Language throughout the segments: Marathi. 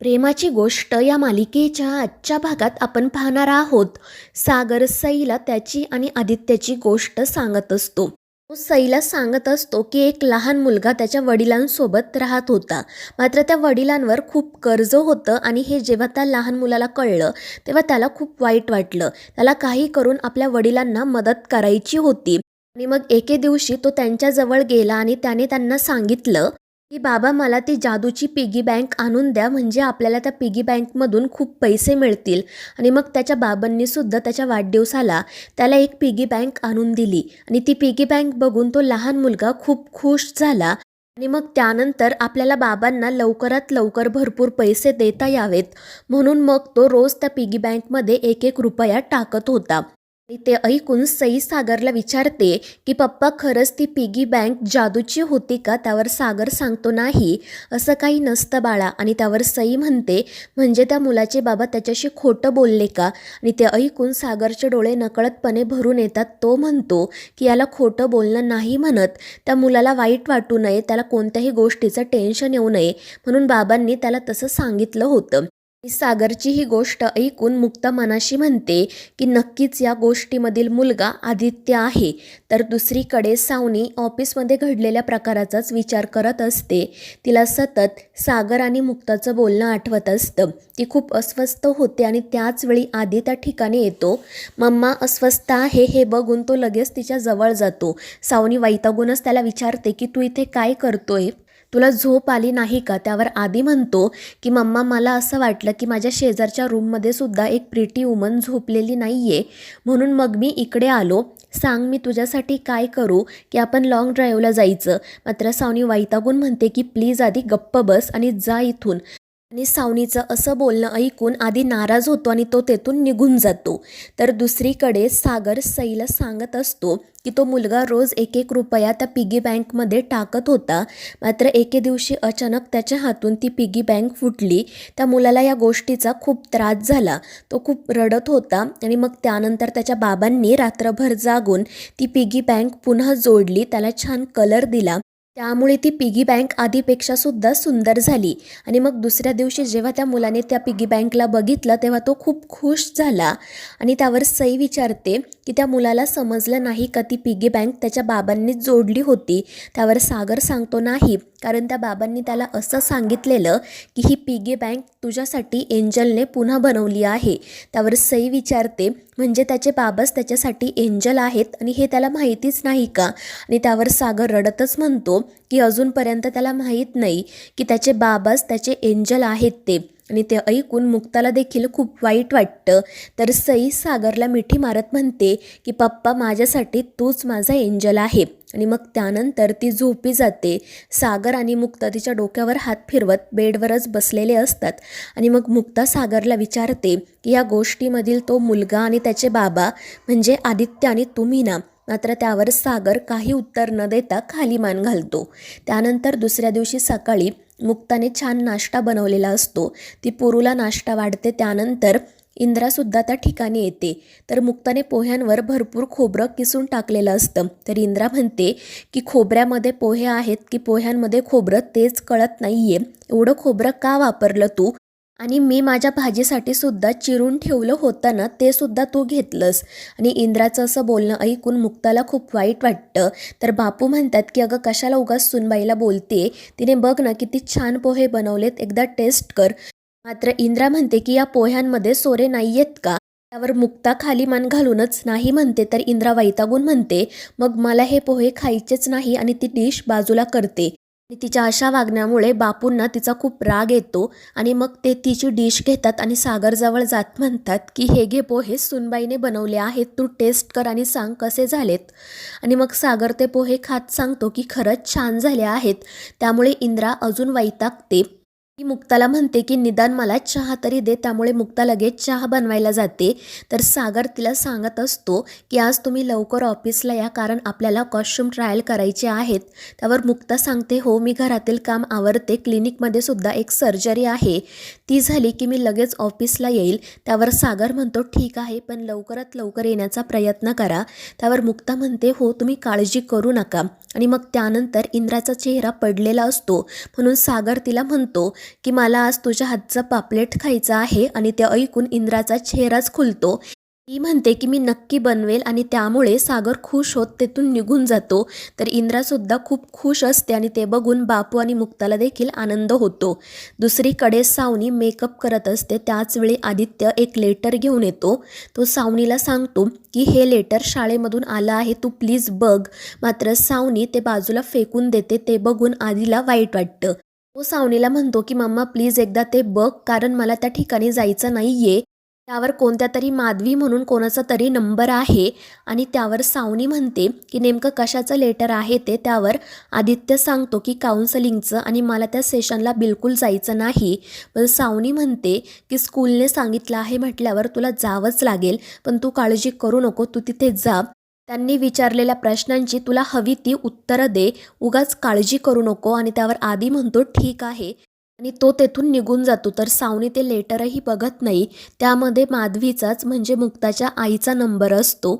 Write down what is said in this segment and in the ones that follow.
प्रेमाची गोष्ट या मालिकेच्या आजच्या भागात आपण पाहणार आहोत. सागर सईला त्याची आणि आदित्याची गोष्ट सांगत असतो. तो सईला सांगत असतो की एक लहान मुलगा त्याच्या वडिलांसोबत राहत होता. मात्र त्या वडिलांवर खूप कर्ज होतं आणि हे जेव्हा त्या लहान मुलाला कळलं तेव्हा त्याला खूप वाईट वाटलं. त्याला काही करून आपल्या वडिलांना मदत करायची होती. आणि मग एके दिवशी तो त्यांच्याजवळ गेला आणि त्याने त्यांना सांगितलं की बाबा मला ती जादूची पिगी बँक आणून द्या म्हणजे आपल्याला त्या पिगी बँकमधून खूप पैसे मिळतील. आणि मग त्याच्या बाबांनी सुद्धा त्याच्या वाढदिवसाला त्याला एक पिगी बँक आणून दिली. आणि ती पिगी बँक बघून तो लहान मुलगा खूप खुश झाला. आणि मग त्यानंतर आपल्याला बाबांना लवकरात लवकर भरपूर पैसे देता यावेत. म्हणून मग तो रोज त्या पिगी बँकमध्ये एक एक रुपया टाकत होता. आणि ते ऐकून सई सागरला विचारते की पप्पा खरंच ती पिगी बँक जादूची होती का? त्यावर सागर सांगतो नाही. असं काही नसतं बाळा. आणि त्यावर सई म्हणते म्हणजे त्या मुलाचे बाबा त्याच्याशी खोटं बोलले का? आणि ते ऐकून सागरचे डोळे नकळतपणे भरून येतात. तो म्हणतो की याला खोटं बोलणं नाही म्हणत. त्या मुलाला वाईट वाटू नये. त्याला कोणत्याही गोष्टीचं टेन्शन येऊ नये. म्हणून बाबांनी त्याला तसं सांगितलं होतं. सागरची ही गोष्ट ऐकून मुक्ता मनाशी म्हणते की नक्कीच या गोष्टीमधील मुलगा आदित्य आहे. तर दुसरीकडे सावनी ऑफिसमध्ये घडलेल्या प्रकाराचाच विचार करत असते. तिला सतत सागर आणि मुक्ताचं बोलणं आठवत असतं. ती खूप अस्वस्थ होते आणि त्याच वेळी आधी त्या ठिकाणी येतो. मम्मा अस्वस्थ आहे हे बघून तो लगेच तिच्या जवळ जातो. सावनी वैतागूनच त्याला विचारते की तू इथे काय करतोय? तुला झोप आली नाही का? त्यावर आधी म्हणतो की मम्मा मला असं वाटलं की माझ्या शेजारच्या रूममध्ये सुद्धा एक प्रिटी वुमन झोपलेली नाही आहे म्हणून मग मी इकडे आलो. सांग मी तुझ्यासाठी काय करू की आपण लाँग ड्राईव्हला जायचं. मात्र सावनी वैतागून म्हणते की प्लीज आधी गप्प बस आणि जा इथून. आणि सावनीचं असं बोलणं ऐकून आधी नाराज होतो आणि तो तेथून निघून जातो. तर दुसरीकडे सागर सईला सांगत असतो की तो मुलगा रोज एक एक रुपया त्या पिगी बँकमध्ये टाकत होता. मात्र एके दिवशी अचानक त्याच्या हातून ती पिगी बँक फुटली. त्या मुलाला या गोष्टीचा खूप त्रास झाला. तो खूप रडत होता आणि मग त्यानंतर त्याच्या बाबांनी रात्रभर जागून ती पिगी बँक पुन्हा जोडली. त्याला छान कलर दिला. त्यामुळे ती पिगी बँक आधीपेक्षा सुद्धा सुंदर झाली. आणि मग दुसऱ्या दिवशी जेव्हा त्या मुलाने त्या पिगी बँकला बघितलं तेव्हा तो खूप खुश झाला. आणि त्यावर सई विचारते की त्या मुलाला समजलं नाही का ती पिगी बँक त्याच्या बाबांनी जोडली होती? त्यावर सागर सांगतो नाही. कारण त्या बाबांनी त्याला असं सांगितलेलं की ही पिगी बँक तुझ्यासाठी एंजलने पुन्हा बनवली आहे. त्यावर सई विचारते म्हणजे त्याचे बाबाच त्याच्यासाठी एंजल आहेत आणि हे त्याला माहितीच नाही का? आणि त्यावर सागर रडतच म्हणतो की अजूनपर्यंत त्याला माहीत नाही की त्याचे बाबाच त्याचे एंजल आहेत ते. आणि ते ऐकून मुक्ताला देखील खूप वाईट वाटतं. तर सई सागरला मिठी मारत म्हणते की पप्पा माझ्यासाठी तूच माझा एंजल आहे. आणि मग त्यानंतर ती झोपी जाते. सागर आणि मुक्ता तिच्या डोक्यावर हात फिरवत बेडवरच बसलेले असतात. आणि मग मुक्ता सागरला विचारते की या गोष्टीमधील तो मुलगा आणि त्याचे बाबा म्हणजे आदित्य आणि तुम्ही ना? मात्र त्यावर सागर काही उत्तर न देता खाली मान घालतो. त्यानंतर दुसऱ्या दिवशी सकाळी मुक्ताने छान नाश्ता बनवलेला असतो. ती पोरूला नाश्ता वाढते त्यानंतर इंद्रासुद्धा त्या ठिकाणी येते. तर मुक्ताने पोह्यांवर भरपूर खोबरं किसून टाकलेलं असतं. तर इंद्रा म्हणते की खोबऱ्यामध्ये पोहे आहेत की पोह्यांमध्ये खोबरं तेच कळत नाही आहे एवढं खोबरं का वापरलं तू? आणि मी माझ्या भाजीसाठी सुद्धा चिरून ठेवलं होतं ना ते सुद्धा तू घेतलंस. आणि इंद्राचं असं बोलणं ऐकून मुक्ताला खूप वाईट वाटतं. तर बापू म्हणतात की अगं कशाला उगाच सुनबाईला बोलते तिने बघ ना किती छान पोहे बनवलेत. एकदा टेस्ट कर. मात्र इंद्रा म्हणते की या पोह्यांमध्ये सोरे नाही आहेत का? त्यावर मुक्ता खाली मान घालूनच नाही म्हणते तर इंद्रा वैतागून म्हणते मग मला हे पोहे खायचेच नाही आणि ती डिश बाजूला करते. आणि तिच्या अशा वागण्यामुळे बापूंना तिचा खूप राग येतो आणि मग ते तिची डिश घेतात आणि सागरजवळ जात म्हणतात की हे घे पोहे सुनबाईने बनवले आहेत. तू टेस्ट कर आणि सांग कसे झालेत. आणि मग सागर ते पोहे खात सांगतो की खरंच छान झाले आहेत. त्यामुळे इंद्रा अजून वैतागते. ती मुक्ताला म्हणते की निदान मला चहा तरी दे त्यामुळे मुक्ता लगेच चहा बनवायला जाते. तर सागर तिला सांगत असतो की आज तुम्ही लवकर ऑफिसला या कारण आपल्याला कॉस्ट्युम ट्रायल करायचे आहेत. त्यावर मुक्ता सांगते हो मी घरातील काम आवरते. क्लिनिकमध्ये सुद्धा एक सर्जरी आहे. ती झाली की मी लगेच ऑफिसला येईल. त्यावर सागर म्हणतो ठीक आहे पण लवकरात लवकर येण्याचा प्रयत्न करा. त्यावर मुक्ता म्हणते हो तुम्ही काळजी करू नका. आणि मग त्यानंतर इंद्राचा चेहरा पडलेला असतो. म्हणून सागर तिला म्हणतो की मला आज तुझ्या हातचं पापलेट खायचं आहे. आणि ते ऐकून इंद्राचा चेहराच खुलतो. ती म्हणते की मी नक्की बनवेल आणि त्यामुळे सागर खुश होत तेथून निघून जातो. तर इंद्रासुद्धा खूप खुश असते आणि ते बघून बापू आणि मुक्ताला देखील आनंद होतो. दुसरीकडे सावनी मेकअप करत असते. त्याचवेळी आदित्य एक लेटर घेऊन येतो. तो सावनीला सांगतो की हे लेटर शाळेमधून आलं आहे. तू प्लीज बघ. मात्र सावनी ते बाजूला फेकून देते. ते बघून आधीला वाईट वाटतं. तो सावनीला म्हणतो की मम्मा प्लीज एकदा ते बघ. कारण मला त्या ठिकाणी जायचं नाही आहे त्यावर कोणत्या तरी माधवी म्हणून कोणाचा तरी नंबर आहे आणि त्यावर सावनी म्हणते की नेमकं कशाचं लेटर आहे ते त्यावर आदित्य सांगतो की काउन्सलिंगचं आणि मला त्या सेशनला बिलकुल जायचं नाही. पण सावनी म्हणते की स्कूलने सांगितलं आहे म्हटल्यावर तुला जावंच लागेल पण तू काळजी करू नको तू तिथे जा. त्यांनी विचारलेल्या प्रश्नांची तुला हवी ती उत्तरं दे. उगाच काळजी करू नको आणि त्यावर आधी म्हणतो ठीक आहे. आणि तो तेथून निघून जातो. तर सावनी ते लेटरही बघत नाही. त्यामध्ये माधवीचाच म्हणजे मुक्ताच्या आईचा नंबर असतो.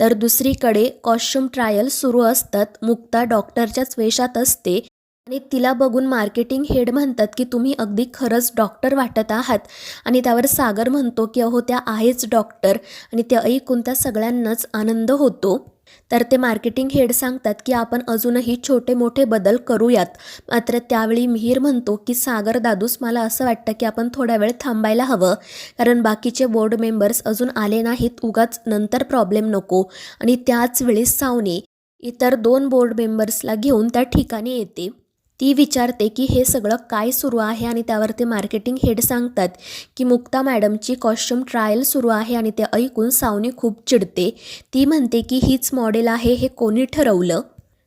तर दुसरीकडे कॉस्ट्युम ट्रायल सुरू असतात. मुक्ता डॉक्टरच्याच वेशात असते. आणि तिला बघून मार्केटिंग हेड म्हणतात की तुम्ही अगदी खरंच डॉक्टर वाटत आहात. आणि त्यावर सागर म्हणतो की अहो त्या आहेच डॉक्टर आणि ते ऐकून त्या सगळ्यांनाच आनंद होतो. तर ते मार्केटिंग हेड सांगतात की आपण अजूनही छोटे मोठे बदल करूयात. मात्र त्यावेळी मिहीर म्हणतो की सागर दादूस मला असं वाटतं की आपण थोडा वेळ थांबायला हवं. कारण बाकीचे बोर्ड मेंबर्स अजून आले नाहीत. उगाच नंतर प्रॉब्लेम नको. आणि त्याच वेळेस सावनी इतर दोन बोर्ड मेंबर्सला घेऊन त्या ठिकाणी येते. ती विचारते की हे सगळं काय सुरू आहे आणि त्यावर ते मार्केटिंग हेड सांगतात की मुक्ता मॅडमची कॉस्ट्युम ट्रायल सुरू आहे आणि ते ऐकून सावनी खूप चिडते. ती म्हणते की हीच मॉडेल आहे हे कोणी ठरवलं?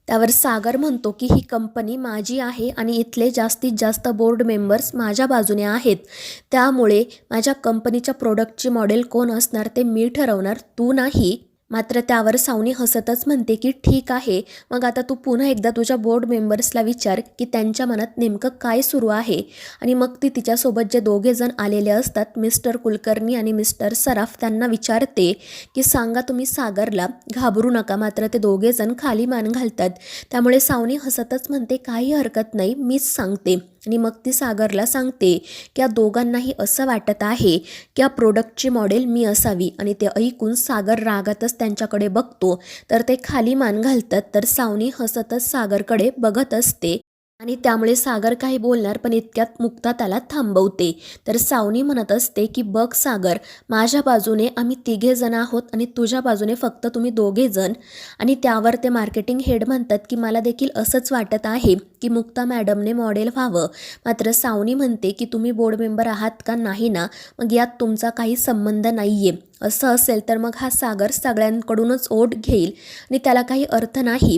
त्यावर सागर म्हणतो की ही कंपनी माझी आहे आणि इथले जास्तीत जास्त बोर्ड मेंबर्स माझ्या बाजूने आहेत. त्यामुळे माझ्या कंपनीच्या प्रोडक्टची मॉडेल कोण असणार ते मी ठरवणार तू नाही. मात्र त्यावर सावनी हसतच म्हणते की ठीक आहे. मग आता तू पुन्हा एकदा तुझ्या बोर्ड मेंबर्सला विचार की त्यांच्या मनात नेमकं काय सुरू आहे? आणि मग ती तिच्यासोबत जे दोघे जण आलेले असतात मिस्टर कुलकर्णी आणि मिस्टर सराफ त्यांना विचारते की सांगा तुम्ही सागरला घाबरू नका. मात्र ते दोघे जण खाली मान घालतात. त्यामुळे सावनी हसतच म्हणते काही हरकत नाही. मीच सांगते. आणि मग ती सागरला सांगते की या दोघांनाही असं वाटत आहे की या प्रोडक्टची मॉडेल मी असावी आणि ते ऐकून सागर रागातच त्यांच्याकडे बघतो. तर ते खाली मान घालतात तर सावनी हसतच सागरकडे बघत असते. आणि त्यामुळे सागर काही बोलणार पण इतक्यात मुक्ता त्याला थांबवते. तर सावनी म्हणत असते की बघ सागर माझ्या बाजूने आम्ही तिघे जण आहोत आणि तुझ्या बाजूने फक्त तुम्ही दोघे जण. आणि त्यावर ते मार्केटिंग हेड म्हणतात की मला देखील असंच वाटत आहे की मुक्ता मॅडमने मॉडेल व्हावं. मात्र सावनी म्हणते की तुम्ही बोर्ड मेंबर आहात का नाही ना? मग यात तुमचा काही संबंध नाही आहे असं असेल तर मग हा सागर सगळ्यांकडूनच ओढ घेईल. आणि त्याला काही अर्थ नाही.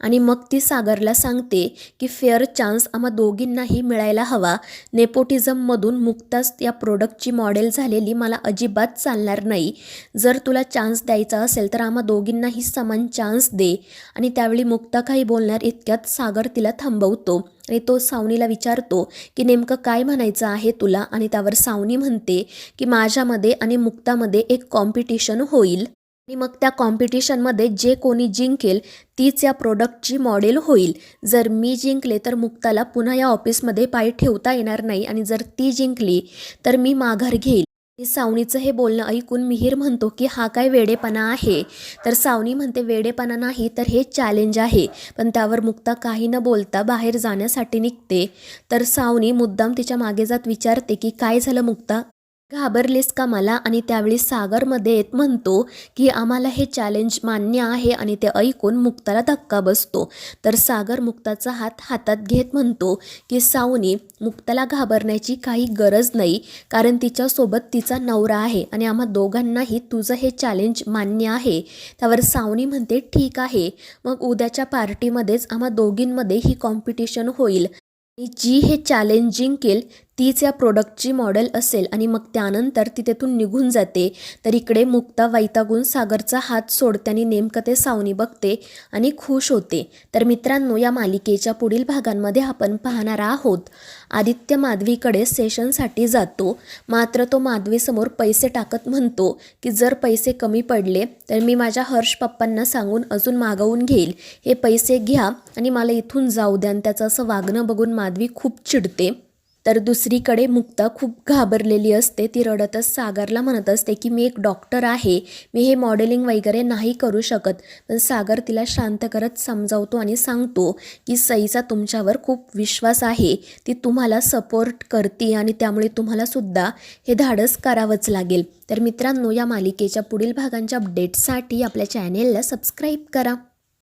आणि मग ती सागरला सांगते की फेअर चान्स आम्हा दोघींनाही मिळायला हवा. नेपोटिझममधून मुक्ताच या प्रोडक्टची मॉडेल झालेली मला अजिबात चालणार नाही. जर तुला चान्स द्यायचा असेल तर आम्हा दोघींनाही समान चान्स दे. आणि त्यावेळी मुक्ता काही बोलणार इतक्यात सागर तिला थांबवतो. आणि तो सावनीला विचारतो की नेमकं काय म्हणायचं आहे तुला? आणि त्यावर सावनी म्हणते की माझ्यामध्ये आणि मुक्तामध्ये एक कॉम्पिटिशन होईल. आणि मग त्या कॉम्पिटिशनमध्ये जे कोणी जिंकेल तीच या प्रोडक्टची मॉडेल होईल. जर मी जिंकले तर मुक्ताला पुन्हा या ऑफिसमध्ये पाय ठेवता येणार नाही आणि जर ती जिंकली तर मी माघार घेईल. आणि सावनीचं हे बोलणं ऐकून मिहीर म्हणतो की हा काय वेडेपणा आहे? तर सावनी म्हणते वेडेपणा नाही तर हे चॅलेंज आहे. पण त्यावर मुक्ता काही न बोलता बाहेर जाण्यासाठी निघते. तर सावनी मुद्दाम तिच्यामागे जात विचारते की काय झालं मुक्ता? घाबरलीस का मला? आणि त्यावेळी सागरमध्ये येत म्हणतो की आम्हाला हे चॅलेंज मान्य आहे आणि ते ऐकून मुक्ताला धक्का बसतो. तर सागर मुक्ताचा हात हातात घेत म्हणतो की सावनी मुक्ताला घाबरण्याची काही गरज नाही कारण तिच्यासोबत तिचा नवरा आहे आणि आम्हा दोघांनाही तुझं हे चॅलेंज मान्य आहे. त्यावर सावनी म्हणते ठीक आहे. मग उद्याच्या पार्टीमध्येच आम्हा दोघींमध्ये ही कॉम्पिटिशन होईल. आणि जी हे चॅलेंज जिंकेल तीच या प्रोडक्टची मॉडेल असेल आणि मग त्यानंतर ती तेथून निघून जाते. तर इकडे मुक्ता वैतागून सागरचा हात सोडते आणि नेमकं ते सावनी बघते आणि खुश होते. तर मित्रांनो या मालिकेच्या पुढील भागांमध्ये आपण पाहणार आहोत. आदित्य माधवीकडे सेशनसाठी जातो. मात्र तो माधवीसमोर पैसे टाकत म्हणतो की जर पैसे कमी पडले तर मी माझ्या हर्ष पप्पांना सांगून अजून मागवून घेईल. हे पैसे घ्या आणि मला इथून जाऊ द्या. आणि त्याचं असं वागणं बघून माधवी खूप चिडते. तर दुसरीकडे मुक्ता खूप घाबरलेली असते. ती रडतच सागरला म्हणत असते की मी एक डॉक्टर आहे. मी हे मॉडेलिंग वगैरे नाही करू शकत. पण सागर तिला शांत करत समजावतो आणि सांगतो की सईचा तुमच्यावर खूप विश्वास आहे. ती तुम्हाला सपोर्ट करते आणि त्यामुळे तुम्हाला सुद्धा हे धाडस करावंच लागेल. तर मित्रांनो या मालिकेच्या पुढील भागांच्या अपडेट्ससाठी आपल्या चॅनेलला सबस्क्राईब करा.